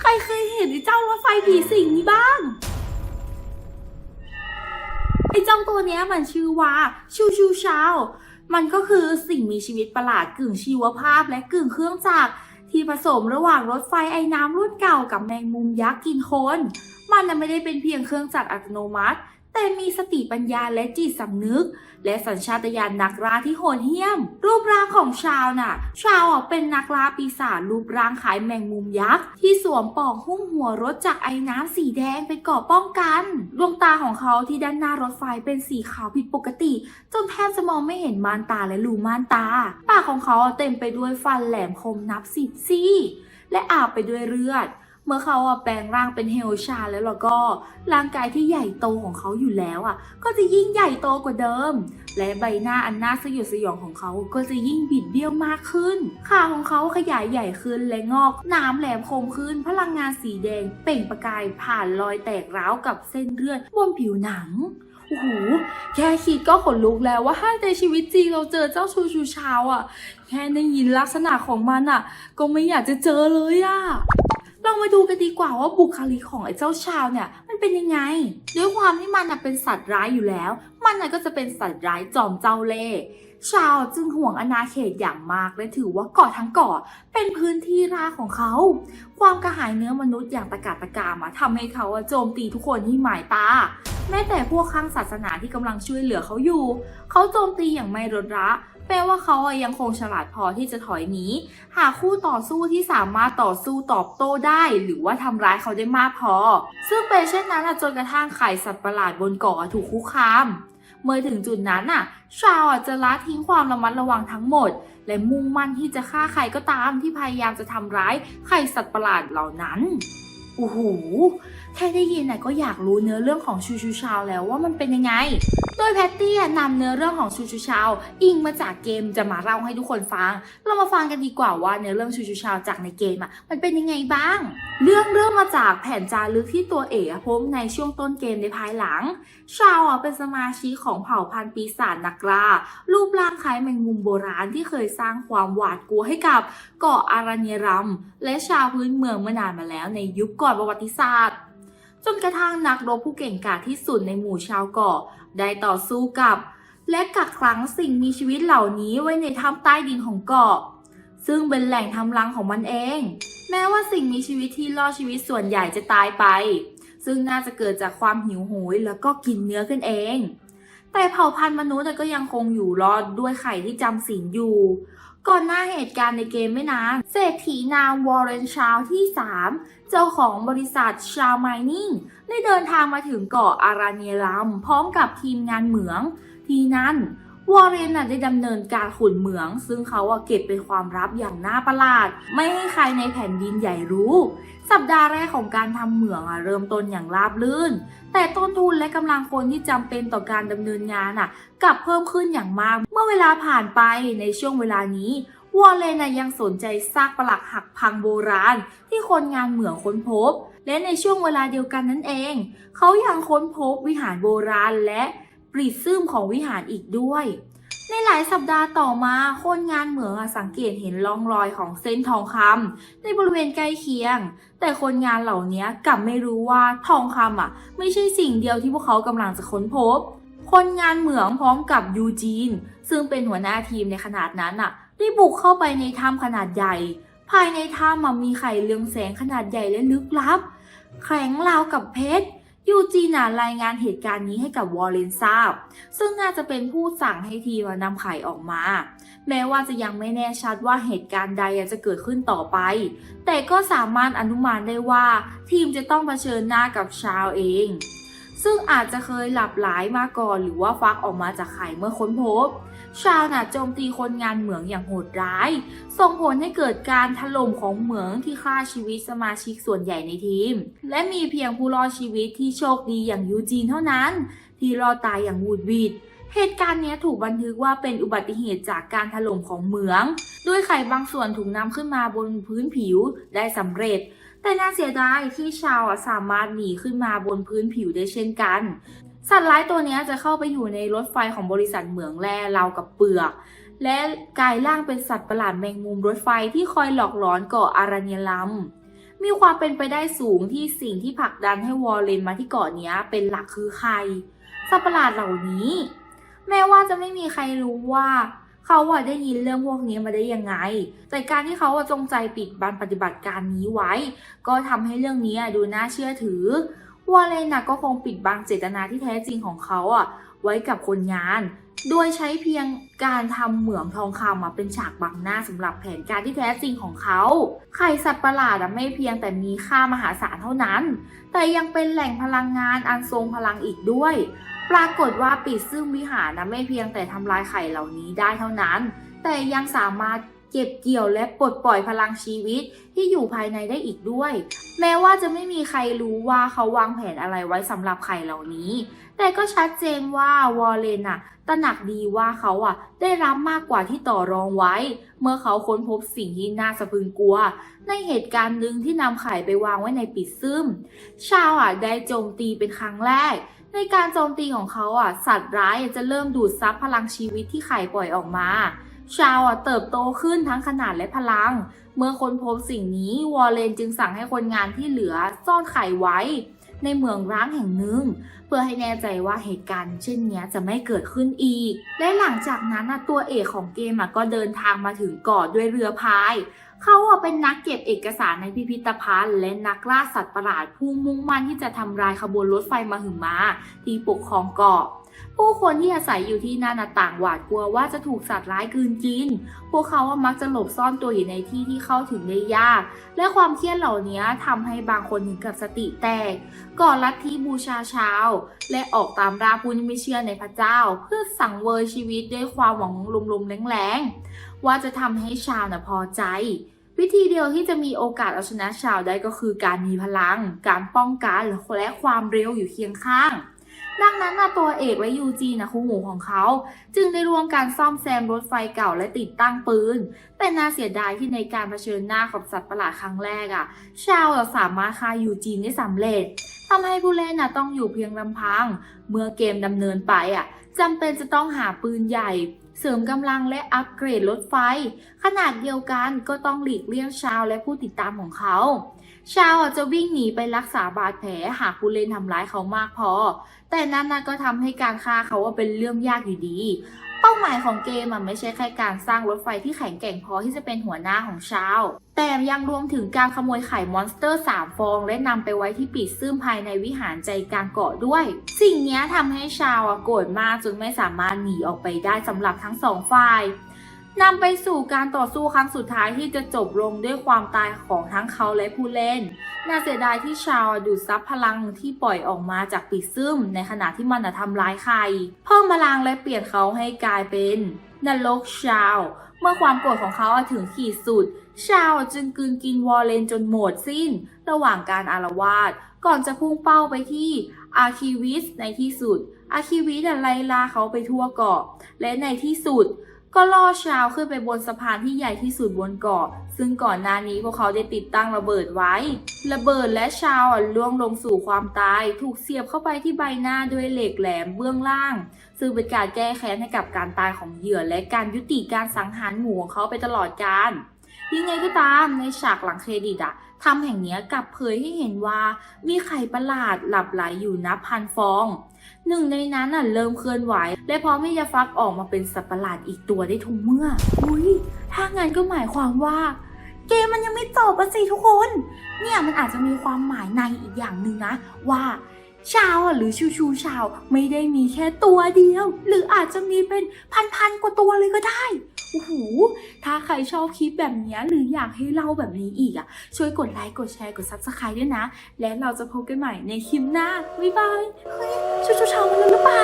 ใครเคยเห็นไอ้เจ้ารถไฟผีสิงนี้บ้าง ไอ้เจ้าตัวเนี้ยมันชื่อว่าชูชูชาวมันก็คือสิ่งมีชีวิตประหลาดกึ่งชีวภาพและกึ่งเครื่องจักรที่ผสมระหว่างรถไฟไอ้น้ำรุ่นเก่ากับแมงมุมยักษ์กินคน มันน่ะไม่ได้เป็นเพียงเครื่องจักรอัตโนมัติ แต่มีสติปัญญาและจิตสำนึก และสัญชาตญาณนักล่าที่โหดเหี้ยม รูปร่างของชาวน่ะ ชาวอะเป็นนักล่าปีศาจรูปร่างคล้ายแมงมุมยักษ์ที่สวมปอกหุ้มหัวรถจากไอ้น้ำสีแดงเป็นเกาะป้องกัน ดวงตาของเขาที่ด้านหน้ารถไฟเป็นสีขาวผิดปกติ จนแทบจะมองไม่เห็นม่านตาและรูม่านตา ปากของเขาเต็มไปด้วยฟันแหลมคมนับสิบซี่ และอาบไปด้วยเลือด เมื่อเขาอะแปลงร่างเป็นเฮลชาแล้วแล้วก็ร่างกายที่ใหญ่โตของเขาอยู่แล้วอะ ก็จะยิ่งใหญ่โตกว่าเดิม และใบหน้าอันน่าสยดสยองของเขาก็จะยิ่งบิดเบี้ยวมากขึ้นขาของเขาขยายใหญ่ขึ้นและงอกหน้ำแหลมคมขึ้น พลังงานสีแดงเปล่งประกายผ่านรอยแตกร้าวกับเส้นเลือดบนผิวหนังโอ้โห แค่คิดก็ขนลุกแล้วว่าถ้าในชีวิตจริงเราเจอเจ้าชูชูชาวอะ่ะ แค่ได้ยินลักษณะของมันอะ่ะ ก็ไม่อยากจะเจอเลยอะ่ะ ลองมาดูกันดีกว่าว่าบุคลิกของไอ้เจ้าชาวเนี่ยมันเป็นยังไง ด้วยความที่มันเป็นสัตว์ร้ายอยู่แล้ว มันก็จะเป็นสัตว์ร้ายจอมเจ้าเล่ห์ชาวจึงห่วงอาณาเขตอย่างมากและถือว่าเกาะทั้งเกาะเป็นพื้นที่ราของเขา ความกระหายเนื้อมนุษย์อย่างตะกาตะกามอะทำให้เขาโจมตีทุกคนที่หมายตา แม้แต่พวกข้างศาสนาที่กำลังช่วยเหลือเขาอยู่ เขาโจมตีอย่างไม่ลดละ แปลว่าเขาอะยังคงฉลาดพอที่จะถอยหนีหาคู่ต่อสู้ที่สามารถต่อสู้ตอบโต้ได้ หรือว่าทำร้ายเขาได้มากพอ ซึ่งเป็นเช่นนั้นจนกระทั่งไข่สัตว์ประหลาดบนเกาะถูกคุกคามเมื่อถึงจุดนั้นน่ะ ชาวอะจะละทิ้งความระมัดระวังทั้งหมด และมุ่งมั่นที่จะฆ่าใครก็ตามที่พยายามจะทำร้ายไข่สัตว์ประหลาดเหล่านั้นโอ้โหแค่ได้ยินน่ะก็อยากรู้เนื้อเรื่องของชูชูชาวแล้วว่ามันเป็นยังไง โดยแพตตี้นำเนื้อเรื่องของชูชูชาวอิงมาจากเกมจะมาเล่าให้ทุกคนฟัง เรามาฟังกันดีกว่าว่าเนื้อเรื่องชูชูชาวจากในเกมอะมันเป็นยังไงบ้าง เรื่องเริ่มมาจากแผนจารึกที่ตัวเอกอะพบในช่วงต้นเกมในภายหลัง ชาวอะเป็นสมาชิกของเผ่าพันธุ์ปีศาจนักล่ารูปร่างคล้ายแมงมุมโบราณที่เคยสร้างความหวาดกลัวให้กับเกาะอารัญญรัม และชาวพื้นเมืองเมื่อนานมาแล้วในยุคก่อนประวัติศาสตร์จนกระทั่งนักรบผู้เก่งกาจที่สุดในหมู่ชาวเกาะ ได้ต่อสู้กับ และกักขังสิ่งมีชีวิตเหล่านี้ไว้ในถ้ำใต้ดินของเกาะ ซึ่งเป็นแหล่งทำรังของมันเอง แม้ว่าสิ่งมีชีวิตที่รอดชีวิตส่วนใหญ่จะตายไป ซึ่งน่าจะเกิดจากความหิวโหยแล้วก็กินเนื้อกันเอง แต่เผ่าพันธุ์มนุษย์ก็ยังคงอยู่รอดด้วยไข่ที่จำศีลอยู่ก่อนหน้าเหตุการณ์ในเกมไม่นาน เศรษฐีนามวอร์เรนชาวที่ 3 เจ้าของบริษัทชาวไมนิ่งได้เดินทางมาถึงเกาะอาราเนียรัมพร้อมกับทีมงานเหมือง ที่นั่นวอร์เรนน่ะได้ดำเนินการขุดเหมือง ซึ่งเขาอะเก็บเป็นความลับอย่างน่าประหลาด ไม่ให้ใครในแผ่นดินใหญ่รู้ สัปดาห์แรกของการทำเหมืองอะเริ่มต้นอย่างราบรื่น แต่ต้นทุนและกำลังคนที่จำเป็นต่อการดำเนินงานอะกลับเพิ่มขึ้นอย่างมาก เมื่อเวลาผ่านไปในช่วงเวลานี้ วอลเลนน่ะยังสนใจซากปลักหักพังโบราณ ที่คนงานเหมืองค้นพบ และในช่วงเวลาเดียวกันนั่นเอง เขายังค้นพบวิหารโบราณและปริซึมของวิหารอีกด้วย ในหลายสัปดาห์ต่อมาคนงานเหมืองอะสังเกตเห็นร่องรอยของเส้นทองคำในบริเวณใกล้เคียง แต่คนงานเหล่านี้กลับไม่รู้ว่าทองคำอะ ไม่ใช่สิ่งเดียวที่พวกเขากำลังจะค้นพบ คนงานเหมืองพร้อมกับยูจีน ซึ่งเป็นหัวหน้าทีมในขนาดนั้นอะ ได้บุกเข้าไปในถ้ำขนาดใหญ่ ภายในถ้ำอะมีไข่เรืองแสงขนาดใหญ่และลึกลับ แข็งราวกับเพชรยูจีน่ะรายงานเหตุการณ์นี้ให้กับวอลเลนทราบ ซึ่งน่าจะเป็นผู้สั่งให้ทีมอะนำไข่ออกมา แม้ว่าจะยังไม่แน่ชัดว่าเหตุการณ์ใดจะเกิดขึ้นต่อไป แต่ก็สามารถอนุมานได้ว่า ทีมจะต้องเผชิญหน้ากับชาวเอง ซึ่งอาจจะเคยหลับไหลมาก่อนหรือว่าฟักออกมาจากไข่เมื่อค้นพบ ชาวน่ะโจมตีคนงานเหมืองอย่างโหดร้าย ส่งผลให้เกิดการถล่มของเหมืองที่ฆ่าชีวิตสมาชิกส่วนใหญ่ในทีม และมีเพียงผู้รอดชีวิตที่โชคดีอย่างยูจีนเท่านั้น ที่รอดตายอย่างวูดวิดเหตุการณ์นี้ถูกบันทึกว่าเป็นอุบัติเหตุจากการถล่มของเหมือง ด้วยไข่บางส่วนถูกนำขึ้นมาบนพื้นผิวได้สำเร็จ แต่น่าเสียดายที่ชาวอะสามารถหนีขึ้นมาบนพื้นผิวได้เช่นกัน สัตว์ร้ายตัวนี้จะเข้าไปอยู่ในรถไฟของบริษัทเหมืองแร่เรากับเปลือก และกลายร่างเป็นสัตว์ประหลาดแมงมุมรถไฟที่คอยหลอกหลอนเกาะอารัญญลัมมีความเป็นไปได้สูงที่สิ่งที่ผลักดันให้วอลเลนมาที่เกาะนี้เป็นหลักคือใคร สัตว์ประหลาดเหล่านี้ แม้ว่าจะไม่มีใครรู้ว่าเขาอะได้ยินเรื่องพวกนี้มาได้ยังไง แต่การที่เขาจงใจปิดบันปฏิบัติการนี้ไว้ ก็ทำให้เรื่องนี้ดูน่าเชื่อถือ วอลเลนนะก็คงปิดบังเจตนาที่แท้จริงของเขาอะไว้กับคนงาน โดยใช้เพียงการทำเหมืองทองคำมาเป็นฉากบังหน้าสำหรับแผนการที่แท้จริงของเขา ไข่สัตว์ประหลาดไม่เพียงแต่มีค่ามหาศาลเท่านั้น แต่ยังเป็นแหล่งพลังงานอันทรงพลังอีกด้วย ปรากฏว่าปิดซึ่งวิหารนะไม่เพียงแต่ทำลายไข่เหล่านี้ได้เท่านั้น แต่ยังสามารถ เก็บเกี่ยวและปลดปล่อยพลังชีวิตที่อยู่ภายในได้อีกด้วย แม้ว่าจะไม่มีใครรู้ว่าเขาวางแผนอะไรไว้สำหรับไข่เหล่านี้ แต่ก็ชัดเจนว่าวอลเลนอะตระหนักดีว่าเขาอะได้รับมากกว่าที่ต่อรองไว้ เมื่อเขาค้นพบสิ่งที่น่าสะพรึงกลัว ในเหตุการณ์หนึ่งที่นำไข่ไปวางไว้ในปิดซึม ชาวอะได้โจมตีเป็นครั้งแรกในการโจมตีของเขาอะ สัตว์ร้ายจะเริ่มดูดซับพลังชีวิตที่ไข่ปล่อยออกมา ชาวอะเติบโตขึ้นทั้งขนาดและพลัง เมื่อคนพบสิ่งนี้วอลเลนจึงสั่งให้คนงานที่เหลือซ่อนไข่ไว้ ในเมืองร้างแห่งหนึ่ง เพื่อให้แน่ใจว่าเหตุการณ์เช่นนี้จะไม่เกิดขึ้นอีก และหลังจากนั้นอะตัวเอกของเกมก็เดินทางมาถึงเกาะด้วยเรือพาย เขาอะเป็นนักเก็บเอกสารในพิพิธภัณฑ์ และนักล่าสัตว์ประหลาดผู้มุ่งมั่นที่จะทำลายขบวนรถไฟมาหึมาที่ปกครองเกาะ ผู้คนที่อาศัยอยู่ที่นั่นน่ะต่างหวาดกลัวว่าจะถูกสัตว์ร้ายกลืนกิน พวกเขาอะมักจะหลบซ่อนตัวอยู่ในที่ที่เข้าถึงได้ยาก และความเครียดเหล่านี้ทำให้บางคนถึงกับสติแตก ก่อนลัทธิบูชาชาวและออกตามราผู้ที่ไม่เชื่อในพระเจ้า เพื่อสังเวยชีวิตด้วยความหวังลมๆแรงๆ ว่าจะทำให้ชาวนะพอใจวิธีเดียวที่จะมีโอกาสเอาชนะชาวได้ก็คือการมีพลัง การป้องกันและความเร็วอยู่เคียงข้าง ดังนั้นนะตัวเอกและยูจีนะคู่หูของเขา จึงได้ร่วมการซ่อมแซมรถไฟเก่าและติดตั้งปืน แต่น่าเสียดายที่ในการเผชิญหน้ากับสัตว์ประหลาดครั้งแรกอะ่ะ ชาวเราสามารถฆ่ายูจีนได้สำเร็จทำให้ผู้เล่นนะต้องอยู่เพียงลำพัง เมื่อเกมดำเนินไปอะจำเป็นจะต้องหาปืนใหญ่ เสริมกำลังและอัปเกรดรถไฟ ขนาดเดียวกันก็ต้องหลีกเลี่ยงชาวและผู้ติดตามของเขา ชาวอาจจะวิ่งหนีไปรักษาบาดแผลหากผู้เล่นทำร้ายเขามากพอ แต่นั่นก็ทำให้การฆ่าเขาว่าเป็นเรื่องยากอยู่ดี เป้าหมายของเกมอะไม่ใช่แค่การสร้างรถไฟที่แข็งแกร่งพอที่จะเป็นหัวหน้าของชาว แต่ยังรวมถึงการขโมยไข่มอนสเตอร์ 3 ฟอง และนำไปไว้ที่ปีดซึมภายในวิหารใจกลางเกาะด้วย สิ่งนี้ทำให้ชาวโกรธมากจนไม่สามารถหนีออกไปได้สำหรับทั้งสองฝ่าย นำไปสู่การต่อสู้ครั้งสุดท้ายที่จะจบลงด้วยความตายของทั้งเขาและผู้เล่น น่าเสียดายที่ชาวดูดซับพลังที่ปล่อยออกมาจากปีซึมในขณะที่มันทำร้ายใคร เพิ่มพลังและเปลี่ยนเขาให้กลายเป็นนรกชาว เมื่อความโกรธของเขาถึงขีดสุด ชาวจึงกืนกินวอลเลนจนหมดสิ้น ระหว่างการอารวาสก่อนจะพุ่งเป้าไปที่อาคิวิสในที่สุด อาคิวิสไล่ล่าเขาไปทั่วเกาะ และในที่สุด ก็ล่อชาวขึ้นไปบนสะพานที่ใหญ่ที่สุดบนเกาะ ซึ่งก่อนหน้านี้พวกเขาได้ติดตั้งระเบิดไว้ ระเบิดและชาวอะล่วงลงสู่ความตาย ถูกเสียบเข้าไปที่ใบหน้าด้วยเหล็กแหลมเบื้องล่าง ซึ่งเป็นการแก้แค้นให้กับการตายของเหยื่อและการยุติการสังหารหมู่ของเขาไปตลอดกาลยังไงก็ตามในฉากหลังเครดิตอะ ทำแห่งนี้กลับเผยให้เห็นว่ามีไข่ประหลาดหลับไหลอยู่นับพันฟอง หนึ่งในนั้นน่ะเริ่มเคลื่อนไหว และพร้อมที่จะฟักออกมาเป็นสัตว์ประหลาดอีกตัวได้ทุกเมื่อ อุ้ยถ้างั้นก็หมายความว่า เกมมันยังไม่จบอะสิทุกคน เนี่ยมันอาจจะมีความหมายในอีกอย่างหนึ่งนะ ว่าชาวหรือชูชูชาวไม่ได้มีแค่ตัวเดียว หรืออาจจะมีเป็นพันๆกว่าตัวเลยก็ได้ อ้โหถ้าใครชอบคลิปแบบนี้หรืออยากให้เล่าแบบนี้อีกอะ ช่วยกดไลค์ กดแชร์ กด subscribe ด้วยนะ และเราจะพบกันใหม่ในคลิปหน้า บ๊ายบาย เฮ้ยชุดเชาวมาแล้วหรือเปล่า